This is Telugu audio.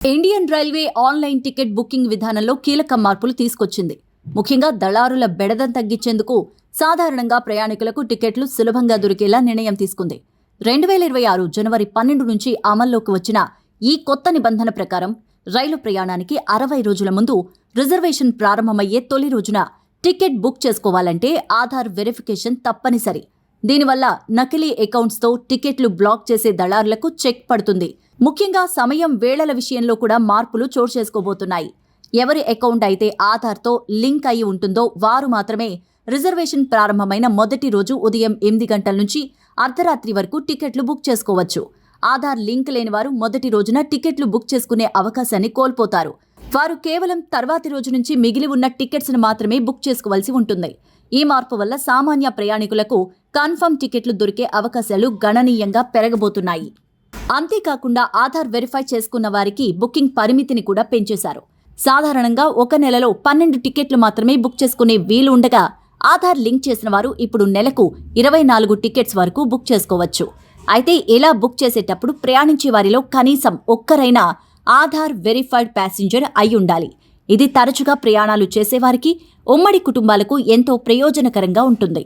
Indian railway online ticket booking విధానంలో కీలక మార్పులు తీసుకొచ్చింది. ముఖ్యంగా దళారుల బెడదం తగ్గించేందుకు సాధారణంగా ప్రయాణికులకు టికెట్లు సులభంగా దొరికేలా నిర్ణయం తీసుకుంది. రెండు వేల ఇరవై ఆరు జనవరి పన్నెండు నుంచి అమల్లోకి వచ్చిన ఈ కొత్త నిబంధన ప్రకారం రైలు ప్రయాణానికి అరవై రోజుల ముందు రిజర్వేషన్ ప్రారంభమయ్యే తొలి రోజున టికెట్ బుక్ చేసుకోవాలంటే ఆధార్ వెరిఫికేషన్ తప్పనిసరి. దీనివల్ల నకిలీ అకౌంట్స్తో టికెట్లు బ్లాక్ చేసే దళారులకు చెక్ పడుతుంది. ముఖ్యంగా సమయం వేళల విషయంలో కూడా మార్పులు చోటు చేసుకోబోతున్నాయి. ఎవరి అకౌంట్ అయితే ఆధార్తో లింక్ అయి ఉంటుందో వారు మాత్రమే రిజర్వేషన్ ప్రారంభమైన మొదటి రోజు ఉదయం ఎనిమిది గంటల నుంచి అర్ధరాత్రి వరకు టికెట్లు బుక్ చేసుకోవచ్చు. ఆధార్ లింక్ లేని వారు మొదటి రోజున టికెట్లు బుక్ చేసుకునే అవకాశాన్ని కోల్పోతారు. వారు కేవలం తర్వాతి రోజు నుంచి మిగిలి ఉన్న టికెట్స్ను మాత్రమే బుక్ చేసుకోవాల్సి ఉంటుంది. ఈ మార్పు వల్ల సామాన్య ప్రయాణికులకు కన్ఫర్మ్ టికెట్లు దొరికే అవకాశాలు గణనీయంగా పెరగబోతున్నాయి. అంతేకాకుండా ఆధార్ వెరిఫై చేసుకున్న వారికి బుకింగ్ పరిమితిని కూడా పెంచేశారు. సాధారణంగా ఒక నెలలో పన్నెండు టికెట్లు మాత్రమే బుక్ చేసుకునే వీలు ఉండగా ఆధార్ లింక్ చేసిన వారు ఇప్పుడు నెలకు ఇరవై నాలుగు టికెట్స్ వరకు బుక్ చేసుకోవచ్చు. అయితే ఇలా బుక్ చేసేటప్పుడు ప్రయాణించే వారిలో కనీసం ఒక్కరైనా ఆధార్ వెరిఫైడ్ ప్యాసింజర్ అయి ఉండాలి ఇది తరచుగా ప్రయాణాలు చేసేవారికి ఉమ్మడి కుటుంబాలకు ఎంతో ప్రయోజనకరంగా ఉంటుంది.